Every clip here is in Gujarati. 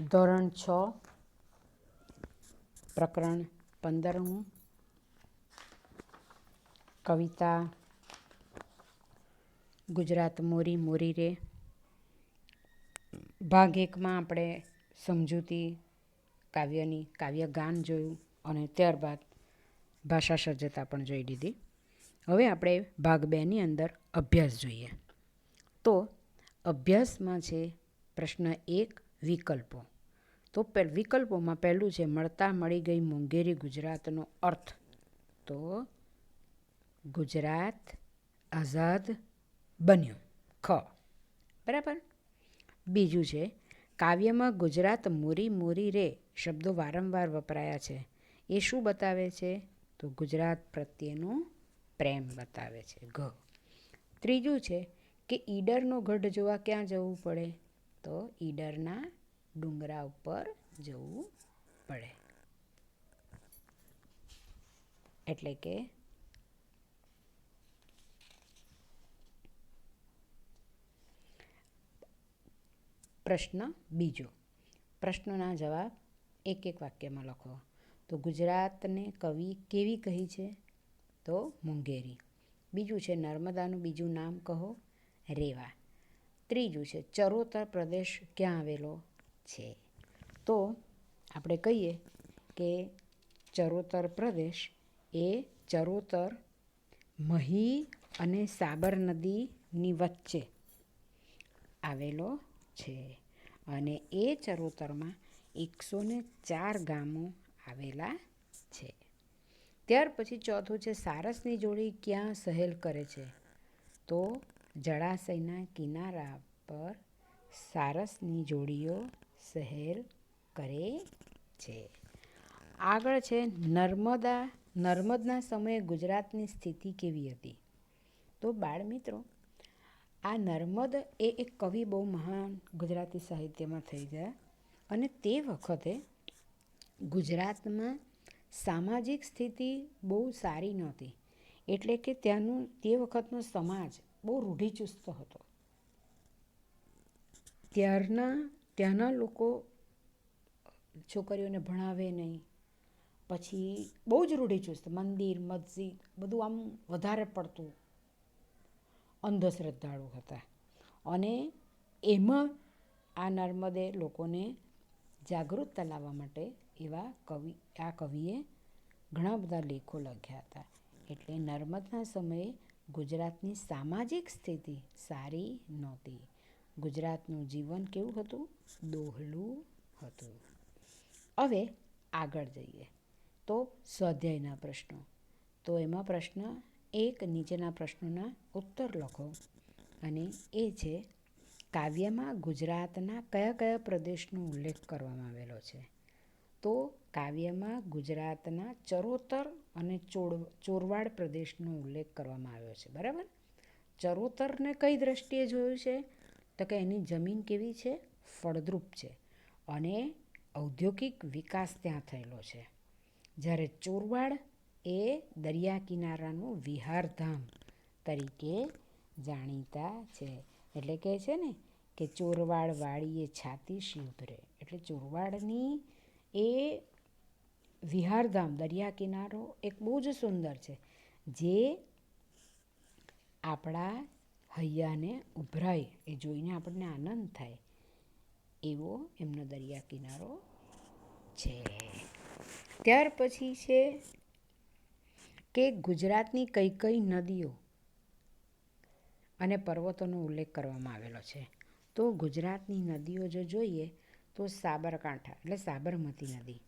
ધોરણ છ, પ્રકરણ પંદરમું કવિતા, ગુજરાત મોરી મોરી રે. ભાગ એકમાં આપણે સમજૂતી કાવ્યની કાવ્ય ગાન જોયું અને ત્યારબાદ ભાષા સજ્જતા પણ જોઈ લીધી. હવે આપણે ભાગ બેની અંદર અભ્યાસ જોઈએ. તો અભ્યાસમાં છે પ્રશ્ન એક વિકલ્પો. તો વિકલ્પોમાં પહેલું છે, મળતા મળી ગઈ મોંઘેરી ગુજરાતનો અર્થ. તો ગુજરાત આઝાદ બન્યું. ખ. બરાબર? બીજું છે, કાવ્યમાં ગુજરાત મોરી મોરી રે શબ્દો વારંવાર વપરાયા છે. એ શું બતાવે છે? તો ગુજરાત પ્રત્યેનો પ્રેમ બતાવે છે. ઘ. ત્રીજું છે કે ઈડરનો ગઢ જોવા ક્યાં જવું પડે? તો ઈડરના ડુંગરા ઉપર જવું પડે. એટલે કે પ્રશ્ન બીજો. પ્રશ્નના જવાબ એક એક વાક્યમાં લખો. તો ગુજરાતને કવિ કેવી કહી છે? તો મુંગેરી. બીજું છે નર્મદાનું બીજું નામ કહો. રેવા. ત્રીજું છે, ચરોતર પ્રદેશ ક્યાં આવેલો છે? તો આપણે કહીએ કે ચરોતર પ્રદેશ એ ચરોતર, મહી અને સાબર નદીની વચ્ચે આવેલો છે અને એ ચરોતરમાં એકસો ને ચાર ગામો આવેલા છે. ત્યાર પછી ચોથું છે, સારસની જોડી ક્યાં સહેલ કરે છે? તો જળાશયના કિનારા પર સારસની જોડીઓ સહેલ કરે છે. આગળ છે નર્મદા. નર્મદના સમયે ગુજરાતની સ્થિતિ કેવી હતી? તો બાળ મિત્રો આ નર્મદ એ એક કવિ બહુ મહાન ગુજરાતી સાહિત્યમાં થઈ ગયા અને તે વખતે ગુજરાતમાં સામાજિક સ્થિતિ બહુ સારી નહોતી. એટલે કે ત્યાંનું, તે વખતનો સમાજ બહુ રૂઢિચુસ્ત હતો. ત્યારના, ત્યાંના લોકો છોકરીઓને ભણાવે નહીં. પછી બહુ જ રૂઢિચુસ્ત મંદિર, મસ્જિદ, બધું આમ વધારે પડતું અંધશ્રદ્ધાળુ હતા. અને એમાં આ નર્મદે લોકોને જાગૃતતા લાવવા માટે એવા કવિ, આ કવિએ ઘણા બધા લેખો લખ્યા હતા. એટલે નર્મદના સમયે ગુજરાતની સામાજિક સ્થિતિ સારી નહોતી. ગુજરાતનું જીવન કેવું હતું? દોહલું હતું. હવે આગળ જઈએ. તો સ્વાધ્યાયના પ્રશ્નો. તો એમાં પ્રશ્ન એક, નીચેના પ્રશ્નોના ઉત્તર લખો. અને એ છે, કાવ્યમાં ગુજરાતના કયા કયા પ્રદેશનો ઉલ્લેખ કરવામાં આવેલો છે? તો કાવ્યમાં ગુજરાતના ચરોતર અને ચોડ, ચોરવાડ પ્રદેશનો ઉલ્લેખ કરવામાં આવ્યો છે, બરાબર? ચરોતરને કઈ દ્રષ્ટિએ જોયું છે? તો કે એની જમીન કેવી છે? ફળદ્રુપ છે અને ઔદ્યોગિક વિકાસ ત્યાં થયેલો છે. જ્યારે ચોરવાડ એ દરિયા કિનારાનું વિહારધામ તરીકે જાણીતા છે. એટલે કે છે ને કે ચોરવાડ વાળીએ છાતી શિવભરે એટલે ચોરવાડની એ વિહારધામ દરિયા કિનારો એક બહુ જ સુંદર છે, જે આપણા હૈયાને ઉભરાય, એ જોઈને આપણને આનંદ થાય, એવો એમનો દરિયા કિનારો છે. ત્યાર પછી છે કે ગુજરાતની કઈ કઈ નદીઓ અને પર્વતોનો ઉલ્લેખ કરવામાં આવેલો છે. તો ગુજરાતની નદીઓ જો જોઈએ તો સાબરકાંઠા, એટલે સાબરમતી નદી.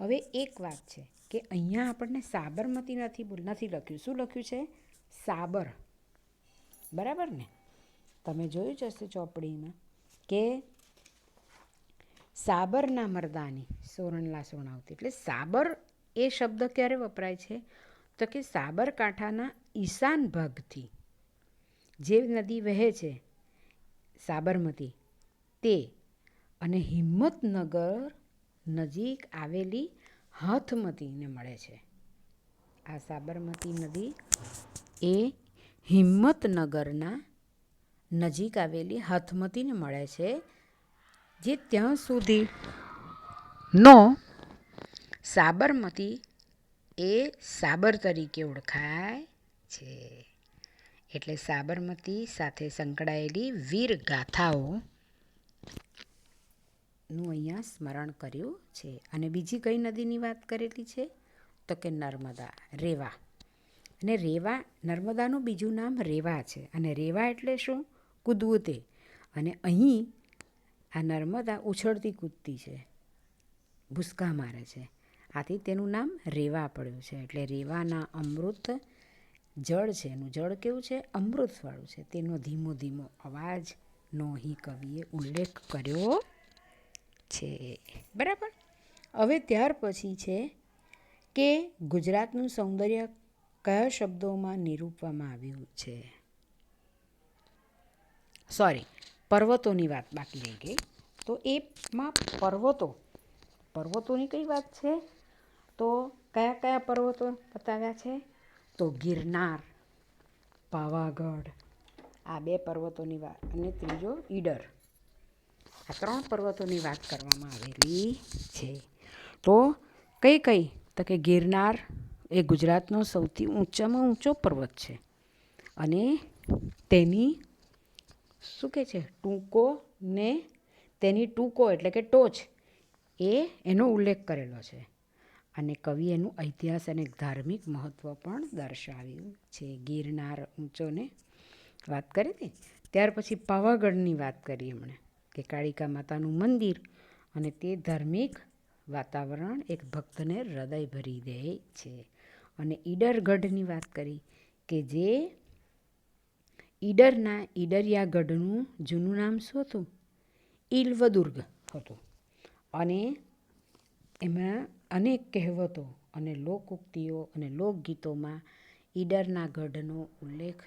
હવે એક વાત છે કે અહીંયા આપણને સાબરમતી નથી નથી લખ્યું. શું લખ્યું છે? સાબર. બરાબર ને? તમે જોયું જ હશે ચોપડીમાં કે સાબરના મરદાની સોરણલા સોણાવતી. એટલે સાબર એ શબ્દ ક્યારે વપરાય છે? તો કે સાબરકાંઠાના ઈશાન ભાગથી. જે નદી વહે છે સાબરમતી, તે અને હિંમતનગર નજીક આવેલી હાથમતીને મળે છે. આ સાબરમતી નદી એ હિંમતનગરના નજીક આવેલી હાથમતીને મળે છે, જે ત્યાં સુધી નો સાબરમતી એ સાબર તરીકે ઓળખાય છે. એટલે સાબરમતી સાથે સંકળાયેલી વીર ગાથાઓ નું અહીંયા સ્મરણ કર્યું છે. અને બીજી કઈ નદીની વાત કરેલી છે? તો કે નર્મદા, રેવા. અને રેવા, નર્મદાનું બીજું નામ રેવા છે. અને રેવા એટલે શું? કૂદવું તે અને અહીં આ નર્મદા ઉછળતી કૂદતી છે. ભૂસકા મારે છે. આથી તેનું નામ રેવા પડ્યું છે. એટલે રેવાના અમૃત જળ છે. એનું જળ કેવું છે? અમૃતવાળું છે. તેનો ધીમો ધીમો અવાજનો અહીં કવિએ ઉલ્લેખ કર્યો છે. બરાબર? હવે ત્યાર પછી છે કે ગુજરાતનું સૌંદર્ય કયા શબ્દોમાં નિરૂપવામાં આવ્યું છે? સોરી પર્વતોની વાત બાકી રહી ગઈ. તો એમાં પર્વતો, પર્વતોની કઈ વાત છે? તો કયા કયા પર્વતો બતાવ્યા છે? તો ગિરનાર, પાવાગઢ, આ બે પર્વતોની વાત અને ત્રીજો ઈડર. આ ત્રણ પર્વતોની વાત કરવામાં આવેલી છે. તો કઈ કઈ? તો કે ગિરનાર એ ગુજરાતનો સૌથી ઊંચામાં ઊંચો પર્વત છે. અને તેની શું કહે છે? ટૂંકો ને તેની ટૂંકો એટલે કે ટોચ એ એનો ઉલ્લેખ કરેલો છે. અને કવિ એનું ઐતિહાસિક અને ધાર્મિક મહત્ત્વ પણ દર્શાવ્યું છે. ગિરનાર ઊંચોને વાત કરી હતી? ત્યાર પછી પાવાગઢની વાત કરી એમણે કે કાળિકા માતાનું મંદિર અને તે ધાર્મિક વાતાવરણ એક ભક્તને હૃદય ભરી દે છે. અને ઈડરગઢની વાત કરી કે જે ઈડરના ઈડરિયા ગઢનું જૂનું નામ શું હતું? ઈલ્વદુર્ગ હતું. અને એમાં અનેક કહેવતો અને લોકઉક્તિઓ અને લોકગીતોમાં ઈડરના ગઢનો ઉલ્લેખ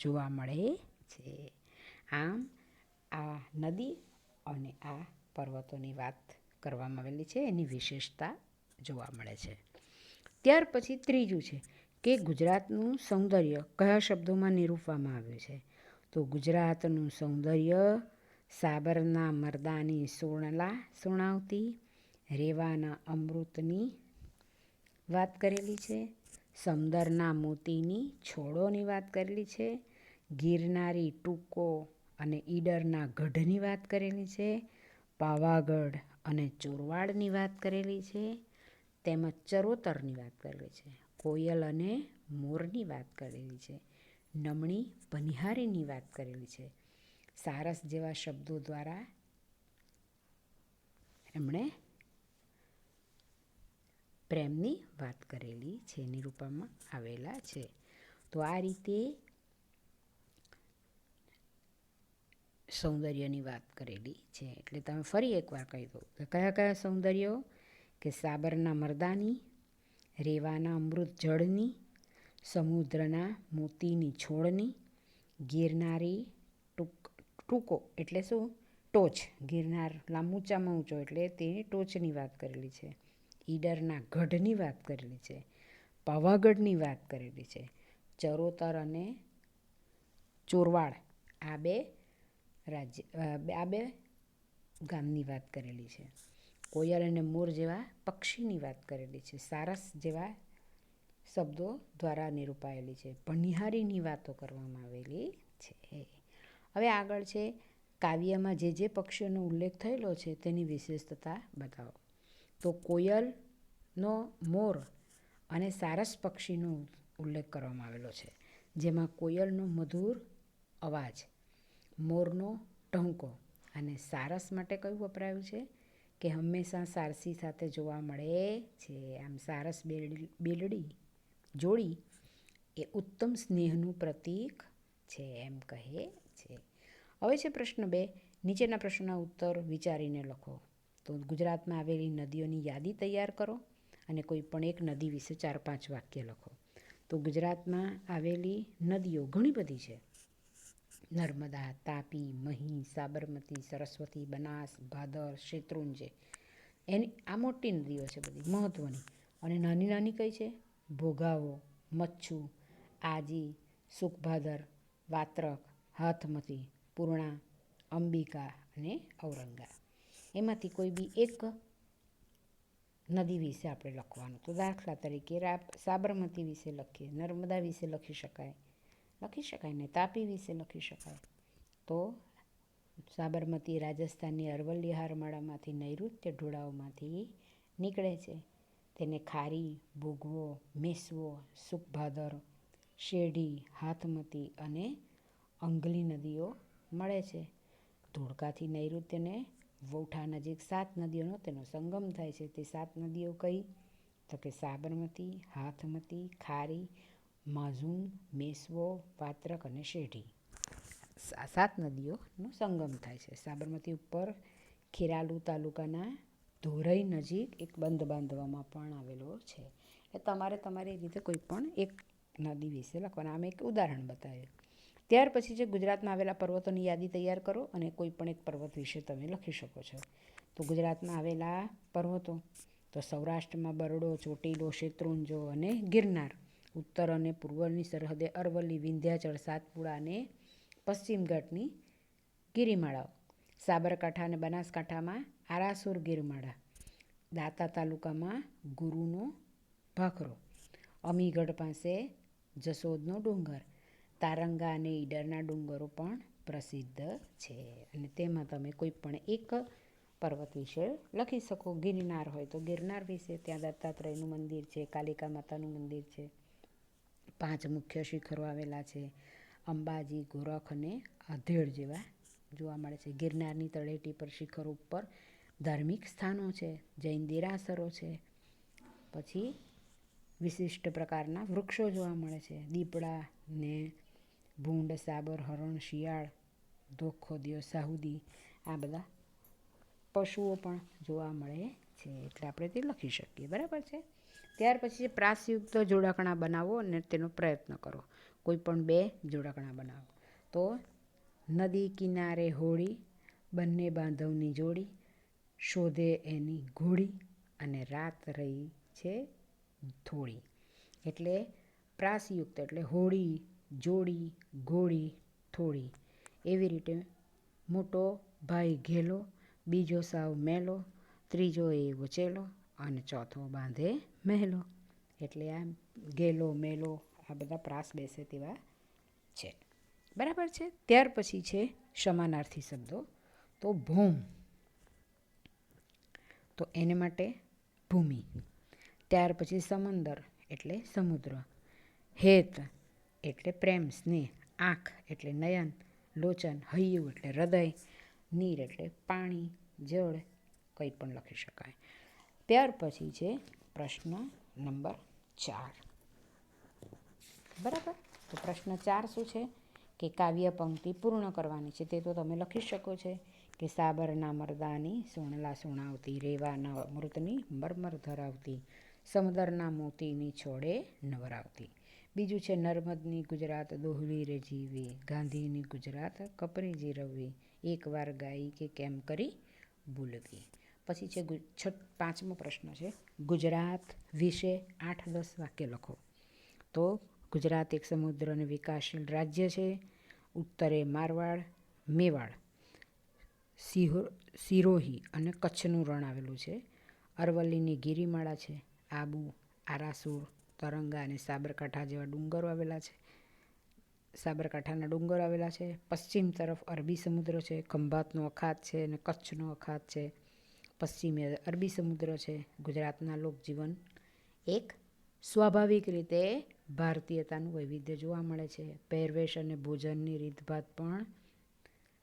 જોવા મળે છે. આમ આ નદી અને આ પર્વતોની વાત કરવામાં આવેલી છે. એની વિશેષતા જોવા મળે છે. ત્યાર પછી ત્રીજું છે કે ગુજરાતનું સૌંદર્ય કયા શબ્દોમાં નિરૂપવામાં આવ્યું છે? તો ગુજરાતનું સૌંદર્ય સાબરના મરદાની સોણલા સુણાવતી, રેવાના અમૃતની વાત કરેલી છે, સમદરના મોતીની છોડોની વાત કરેલી છે, ગિરનારી ટૂંકો અને ઈડરના ગઢની વાત કરેલી છે, પાવાગઢ અને ચોરવાડની વાત કરેલી છે, તેમજ ચરોતરની વાત કરેલી છે, કોયલ અને મોરની વાત કરેલી છે, નમણી પનિહારીની વાત કરેલી છે. સારસ જેવા શબ્દો દ્વારા એમણે પ્રેમની વાત કરેલી છે નિરૂપણમાં આવેલા છે. તો આ રીતે સૌંદર્યની વાત કરેલી છે. એટલે તમે ફરી એકવાર કહી દો કે કયા કયા સૌંદર્યો? કે સાબરના મરદાની, રેવાના અમૃત જળની, સમુદ્રના મોતીની છોડની, ગિરનારી ટૂંક, ટૂંકો એટલે શું? ટોચ. ગિરનાર લાંબુચામાં ઊંચો એટલે તેની ટોચની વાત કરેલી છે. ઈડરના ગઢની વાત કરેલી છે. પાવાગઢની વાત કરેલી છે. ચરોતર અને ચોરવાડ આ બે રાજ્ય આ બે ગામની વાત કરેલી છે. કોયલ અને મોર જેવા પક્ષીની વાત કરેલી છે. સારસ જેવા શબ્દો દ્વારા નિરૂપાયેલી છે. ભણિહારીની વાતો કરવામાં આવેલી છે. હવે આગળ છે, કાવ્યમાં જે જે પક્ષીઓનો ઉલ્લેખ થયેલો છે તેની વિશેષતા બતાવો. તો કોયલનો મોર અને સારસ પક્ષીનો ઉલ્લેખ કરવામાં આવેલો છે, જેમાં કોયલનો મધુર અવાજ મોરનો ટહુકો અને સારસ માટે કયું વપરાયું છે? કે હંમેશા સારસી સાથે જોવા મળે છે. આમ સારસ બેલડી, જોડી એ ઉત્તમ સ્નેહનું પ્રતીક છે એમ કહે છે. હવે છે પ્રશ્ન બે. નીચેના પ્રશ્નના ઉત્તર વિચારીને લખો. તો ગુજરાતમાં આવેલી નદીઓની યાદી તૈયાર કરો અને કોઈ પણ એક નદી વિશે ચાર પાંચ વાક્ય લખો. તો ગુજરાતમાં આવેલી નદીઓ ઘણી બધી છે. નર્મદા, તાપી, મહી, સાબરમતી, સરસ્વતી, બનાસ, ભાદર શેત્રુંજય એની આ મોટી નદીઓ છે બધી મહત્ત્વની અને નાની નાની કઈ છે? ભોગાવો, મચ્છુ, આજી, સુખભાદર, વાત્રક, હાથમતી, પૂર્ણા, અંબિકા અને ઔરંગા. એમાંથી કોઈ બી એક નદી વિશે આપણે લખવાનું. તો દાખલા તરીકે સાબરમતી વિશે લખીએ, નર્મદા વિશે લખી શકાય. લખી શકાય ને તાપી વિશે લખી શકાય. તો સાબરમતી રાજસ્થાનની અરવલ્લી હારમાળામાંથી નૈઋત્ય ઢોળાવમાંથી નીકળે છે. તેને ખારી, ભૂગવો, મેસવો, સુખભાદર શેરડી હાથમતી અને અંગલી નદીઓ મળે છે. ધોળકાથી નૈઋત્યને વૌઠા નજીક સાત નદીઓનો તેનો સંગમ થાય છે. તે સાત નદીઓ કઈ? તો કે સાબરમતી, હાથમતી, ખારી માઝૂમ, મેસવો, વાત્રક અને શેઢી. સાત નદીઓનો સંગમ થાય છે. સાબરમતી ઉપર ખેરાલુ તાલુકાના ધોરઈ નજીક એક બંધ બાંધવામાં પણ આવેલો છે. એટલે તમારે તમારી રીતે કોઈ પણ એક નદી વિશે લખવાના. આમ એક ઉદાહરણ બતાવ્યું ત્યાર પછી જે ગુજરાતમાં આવેલા પર્વતોની યાદી તૈયાર કરો અને કોઈ પણ એક પર્વત વિશે તમે લખી શકો છો. તો ગુજરાતમાં આવેલા પર્વતો તો સૌરાષ્ટ્રમાં બરડો, ચોટીલો, શેત્રુંજો અને ગિરનાર. ઉત્તર અને પૂર્વની સરહદે અરવલ્લી, વિંધ્યાચળ, સાતપુડા અને પશ્ચિમ ઘાટની ગિરિમાળાઓ. સાબરકાંઠા અને બનાસકાંઠામાં આરાસુર ગિરમાળા. દાતા તાલુકામાં ગુરુનો ભાખરો. અમીગઢ પાસે જસોદનો ડુંગર. તારંગા અને ઈડરના ડુંગરો પણ પ્રસિદ્ધ છે. અને તેમાં તમે કોઈ પણ એક પર્વત વિશે લખી શકો. ગિરનાર હોય તો ગિરનાર વિશે. ત્યાં દત્તાત્રેયનું મંદિર છે, કાલિકા માતાનું મંદિર છે. પાંચ મુખ્ય શિખરો આવેલા છે. અંબાજી, ગોરખ અને અધેડ જેવા જોવા મળે છે. ગિરનારની તળેટી પર શિખરો ઉપર ધાર્મિક સ્થાનો છે, જૈન દેરાસરો છે. પછી વિશિષ્ટ પ્રકારના વૃક્ષો જોવા મળે છે. દીપડા ને ભૂંડ, સાબર, હરણ, શિયાળ ધોખોદિયો સાહુદી આ બધા પશુઓ પણ જોવા મળે છે. એટલે આપણે તે લખી શકીએ. બરાબર છે? ત્યાર પછી પ્રાસયુક્ત જોડાકણા બનાવો અને તેનો પ્રયત્ન કરો. કોઈ પણ બે જોડાકણા બનાવો. તો નદી કિનારે હોળી, બંને બાંધવની જોડી, શોધે એની ઘોડી અને રાત રહી છે થોડી. એટલે પ્રાસયુક્ત એટલે હોળી, જોડી, ઘોડી, થોડી. એવી રીતે મોટો ભાઈ ઘેલો, બીજો સાવ મેલો, ત્રીજો એ વચેલો અને ચોથો બાંધે મહેલો એટલે આ ગેલો, મેલો, આ બધા પ્રાસ બેસે તેવા છે. બરાબર છે? ત્યાર પછી છે સમાનાર્થી શબ્દો. તો ભૂમ. તો એને માટે ભૂમિ. ત્યાર પછી સમંદર એટલે સમુદ્ર. હેત એટલે પ્રેમ, સ્નેહ, આંખ એટલે નયન, લોચન, હૈયું એટલે હૃદય, નીર એટલે પાણી, જળ, કંઈ પણ લખી શકાય. ત્યાર પછી છે પ્રશ્ન નંબર ચાર. બરાબર? તો પ્રશ્ન ચાર શું છે? કે કાવ્ય પંક્તિ પૂર્ણ કરવાની છે. તે તો તમે લખી શકો છો કે સાબરના મરદાની સોણલા સુણાવતી, રેવાના મૃતની મરમર ધરાવતી, સમદરના મોતીની છોડે નવરાવતી. બીજું છે નર્મદની ગુજરાત દોહલી રે જીવી, ગાંધીની ગુજરાત કપરી જીરવવી. એકવાર ગાઈ કે કેમ કરી ભૂલવી. પછી છે છઠ, પાંચમો પ્રશ્ન છે. ગુજરાત વિશે આઠ દસ વાક્ય લખો. તો ગુજરાત એક સમુદ્ર અને વિકાસશીલ રાજ્ય છે. ઉત્તરે મારવાડ, મેવાડ, સિહો, સિરોહી અને કચ્છનું રણ આવેલું છે. અરવલ્લીની ગિરિમાળા છે. આબુ, આરાસુર, તરંગા અને સાબરકાંઠા જેવા ડુંગરો આવેલા છે. સાબરકાંઠાના ડુંગરો આવેલા છે. પશ્ચિમ તરફ અરબી સમુદ્ર છે. ખંભાતનો અખાત છે અને કચ્છનો અખાત છે. પશ્ચિમે અરબી સમુદ્ર છે, ગુજરાતના લોકજીવન. એક, સ્વાભાવિક રીતે ભારતીયતાનું વૈવિધ્ય જોવા મળે છે. પહેરવેશ અને ભોજનની રીતભાત પણ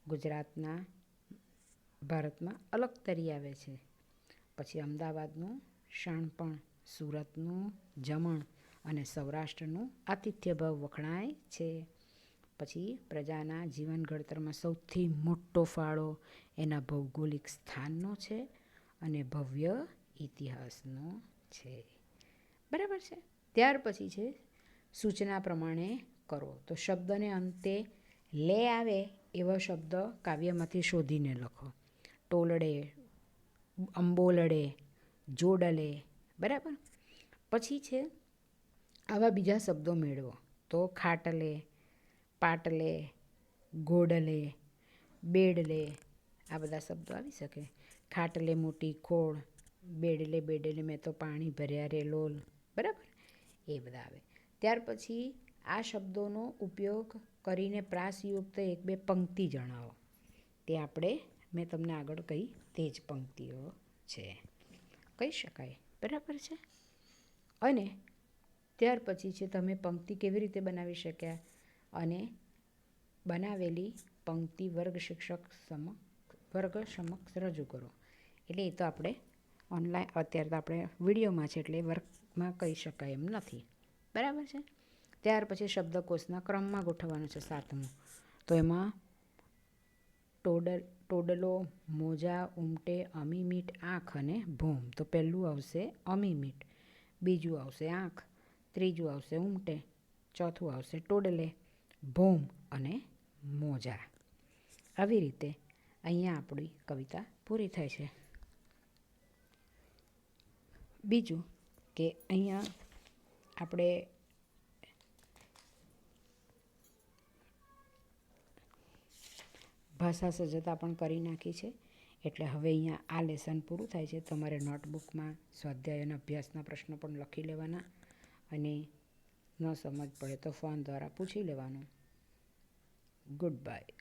ગુજરાતના, ભારતમાં અલગ તરી આવે છે. પછી અમદાવાદનું શાણપણ, સુરતનું જમણ અને સૌરાષ્ટ્રનું આતિથ્યભાવ વખણાય છે. પછી પ્રજાના જીવન ઘડતરમાં સૌથી મોટો ફાળો એના ભૌગોલિક સ્થાનનો છે. અને ભવ્ય ઇતિહાસનો છે. બરાબર છે? ત્યાર પછી છે, સૂચના પ્રમાણે કરો. તો શબ્દને અંતે લે આવે એવો શબ્દ કાવ્યમાંથી શોધીને લખો. ટોલડે, અંબોલડે, જોડલે, બરાબર? પછી છે, આવા બીજા શબ્દો મેળવો. તો ખાટલે, પાટલે, ગોડલે, બેડલે, આ બધા શબ્દો આવી શકે. ખાટલે મોટી ખોળ, બેડલે બેડલે મેં તો પાણી ભર્યા રે લોલ. બરાબર? એ બધા આવે. ત્યાર પછી આ શબ્દોનો ઉપયોગ કરીને પ્રાસયુક્ત એક બે પંક્તિ જણાવો. તે આપણે, મેં તમને આગળ કહી, તે જ પંક્તિઓ છે. કહી શકાય. બરાબર છે? અને ત્યાર પછી છે તમે પંક્તિ કેવી રીતે બનાવી શક્યા? અને બનાવેલી પંક્તિ વર્ગ શિક્ષક સમક્ષ વર્ગ સમક્ષ રજૂ કરો. એટલે એ તો આપણે ઓનલાઈન અત્યારે તો આપણે વિડીયોમાં છે એટલે વર્કમાં કહી શકાય એમ નથી. બરાબર છે? ત્યાર પછી શબ્દકોશના ક્રમમાં ગોઠવવાનું છે સાતમું. તો એમાં ટોડલ, ટોડલો, મોજા, ઉમટે, અમીમીટ, આંખ અને ભૂમ. તો પહેલું આવશે અમીમીટ, બીજું આવશે આંખ, ત્રીજું આવશે ઉમટે, ચોથું આવશે ટોડલે, ભૂમ અને મોજા. આવી રીતે અહીંયા આપણી કવિતા પૂરી થાય છે. બીજું કે અહીંયા આપણે ભાષા સજ્જતા પણ કરી નાખી છે. એટલે હવે અહીંયા આ લેસન પૂરું થાય છે. તમારે નોટબુકમાં સ્વાધ્યાય અને અભ્યાસના પ્રશ્નો પણ લખી લેવાના અને ન સમજ પડે તો ફોન દ્વારા પૂછી લેવાનું. Good bye